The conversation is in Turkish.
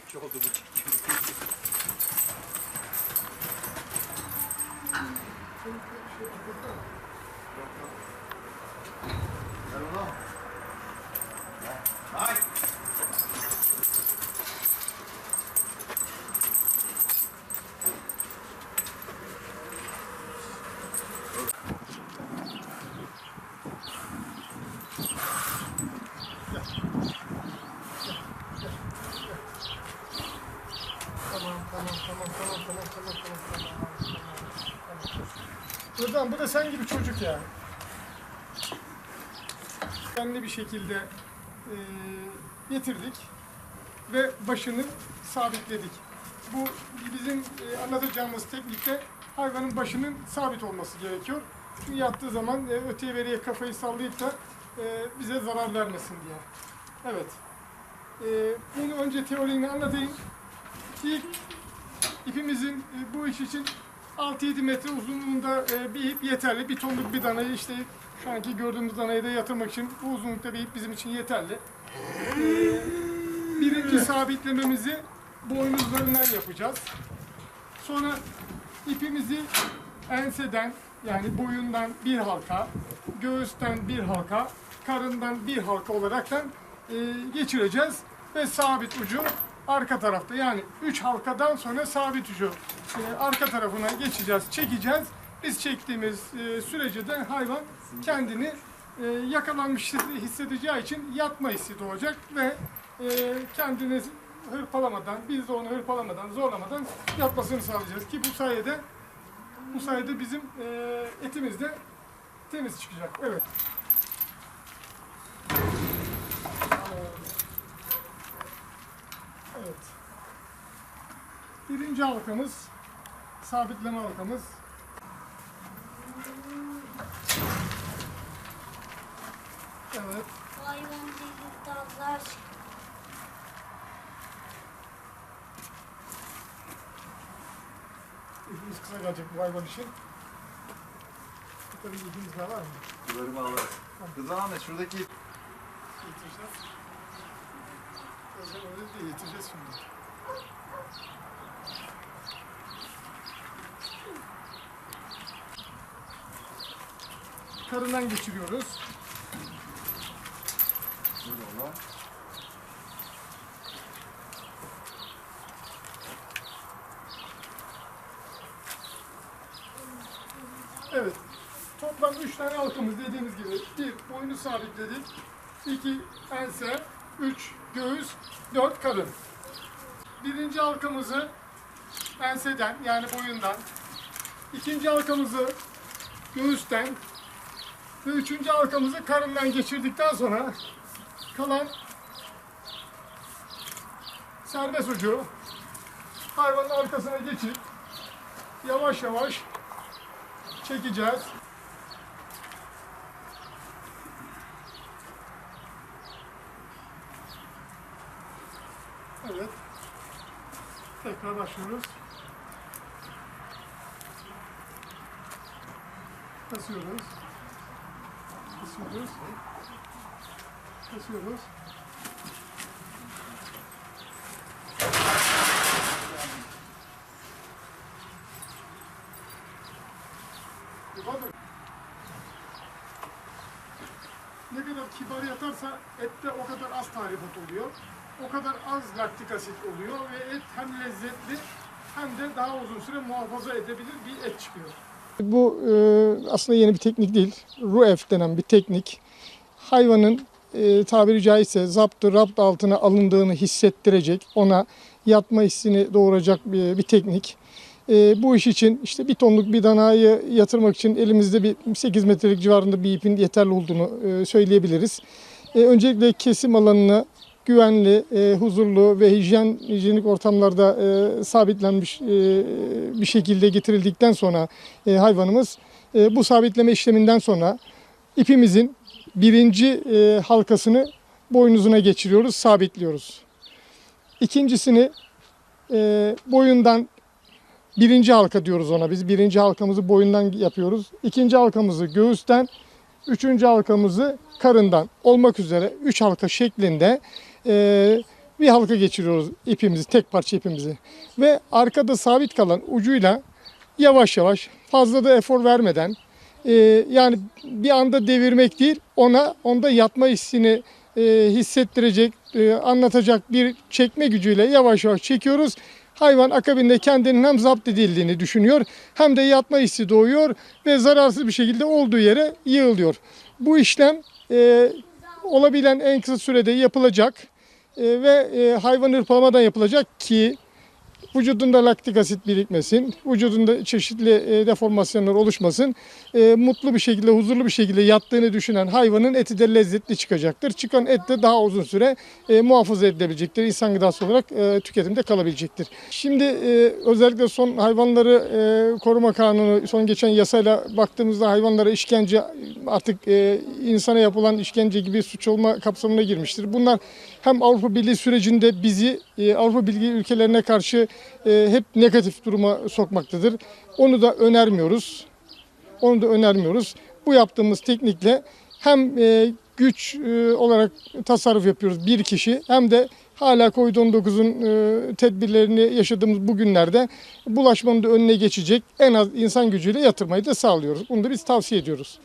emekçi oldu bu çiftçi. Ben ona Rıdvan bu da sen gibi çocuk ya. Kendi bir şekilde eee, getirdik ve başını sabitledik. Bu bizim eee, anlatacağımız teknikte hayvanın başının sabit olması gerekiyor. Çünkü yattığı zaman eee, öteye veriye kafayı sallayıp da eee, bize zarar vermesin diye. Evet. Eee, bunu önce teorini anlatayım. İlk ipimizin e, bu iş için 6-7 metre uzunluğunda e, bir ip yeterli. Bir tonluk bir danayı işte şu anki gördüğümüz danayı da yatırmak için bu uzunlukta bir ip bizim için yeterli. Birinci sabitlememizi boynuzlarından yapacağız. Sonra ipimizi enseden yani boyundan bir halka, göğüsten bir halka, karından bir halka olaraktan e, geçireceğiz ve sabit ucu arka tarafta yani 3 halkadan sonra sabit ucu e, arka tarafına geçeceğiz, çekeceğiz. Biz çektiğimiz e, sürece de hayvan kendini e, yakalanmış hissedeceği için yatma hissi doğacak ve e, kendini hırpalamadan, biz de onu hırpalamadan, zorlamadan yatmasını sağlayacağız ki bu sayede bu sayede bizim e, etimiz de temiz çıkacak. Evet. Evet. Birinci halkamız, sabitleme halkamız. Evet. Hayvan değil dallar. İlgimiz kısa gelecek bu hayvan için. Tabii ilgimiz daha var mı? Suları bağlarız. Rıdvan Ahmet şuradaki Getireceğiz. Getireceğiz şimdi. Karından geçiriyoruz. Şurada olan. Evet. Toplam 3 tane halkamız dediğimiz gibi. Bir, boynu sabitledik. 2 ense. 3 göğüs. 4 karın. Birinci halkamızı enseden yani boyundan. ikinci halkamızı göğüsten. Ve üçüncü halkamızı karından geçirdikten sonra kalan serbest ucu hayvanın arkasına geçip yavaş yavaş çekeceğiz. Evet. Tekrar başlıyoruz. Kasıyoruz. Kasıyoruz. Kasıyoruz. Bakın. Ne kadar kibar yatarsa ette o kadar az tarifat oluyor. O kadar az laktik asit oluyor ve et hem lezzetli hem de daha uzun süre muhafaza edebilir bir et çıkıyor. Bu e, aslında yeni bir teknik değil. RUEF denen bir teknik. Hayvanın e, tabiri caizse zaptı rapt altına alındığını hissettirecek, ona yatma hissini doğuracak bir, bir teknik. E, bu iş için işte bir tonluk bir danayı yatırmak için elimizde bir 8 metrelik civarında bir ipin yeterli olduğunu e, söyleyebiliriz. E, öncelikle kesim alanını güvenli, e, huzurlu ve hijyen, hijyenik ortamlarda e, sabitlenmiş e, bir şekilde getirildikten sonra e, hayvanımız e, bu sabitleme işleminden sonra ipimizin birinci e, halkasını boynuzuna geçiriyoruz, sabitliyoruz. İkincisini e, boyundan birinci halka diyoruz ona biz. Birinci halkamızı boyundan yapıyoruz. İkinci halkamızı göğüsten, üçüncü halkamızı karından olmak üzere üç halka şeklinde e, bir halka geçiriyoruz ipimizi, tek parça ipimizi. Ve arkada sabit kalan ucuyla yavaş yavaş fazla da efor vermeden e, yani bir anda devirmek değil ona onda yatma hissini e, hissettirecek, e, anlatacak bir çekme gücüyle yavaş yavaş çekiyoruz. Hayvan akabinde kendinin hem zapt edildiğini düşünüyor hem de yatma hissi doğuyor ve zararsız bir şekilde olduğu yere yığılıyor. Bu işlem e, olabilen en kısa sürede yapılacak e, ve e, hayvan hırpalamadan yapılacak ki vücudunda laktik asit birikmesin, vücudunda çeşitli e, deformasyonlar oluşmasın, e, mutlu bir şekilde, huzurlu bir şekilde yattığını düşünen hayvanın eti de lezzetli çıkacaktır. Çıkan et de daha uzun süre e, muhafaza edilebilecektir. İnsan gıdası olarak e, tüketimde kalabilecektir. Şimdi özellikle son hayvanları koruma kanunu, son geçen yasayla baktığımızda hayvanlara işkence artık insana yapılan işkence gibi suç olma kapsamına girmiştir. Bunlar hem Avrupa Birliği sürecinde bizi Avrupa Birliği ülkelerine karşı hep negatif duruma sokmaktadır. Onu da önermiyoruz. Onu da önermiyoruz. Bu yaptığımız teknikle hem e, güç e, olarak tasarruf yapıyoruz bir kişi hem de hala Covid-19'un e, tedbirlerini yaşadığımız bu günlerde bulaşmanın da önüne geçecek en az insan gücüyle yatırmayı da sağlıyoruz. Bunu da biz tavsiye ediyoruz.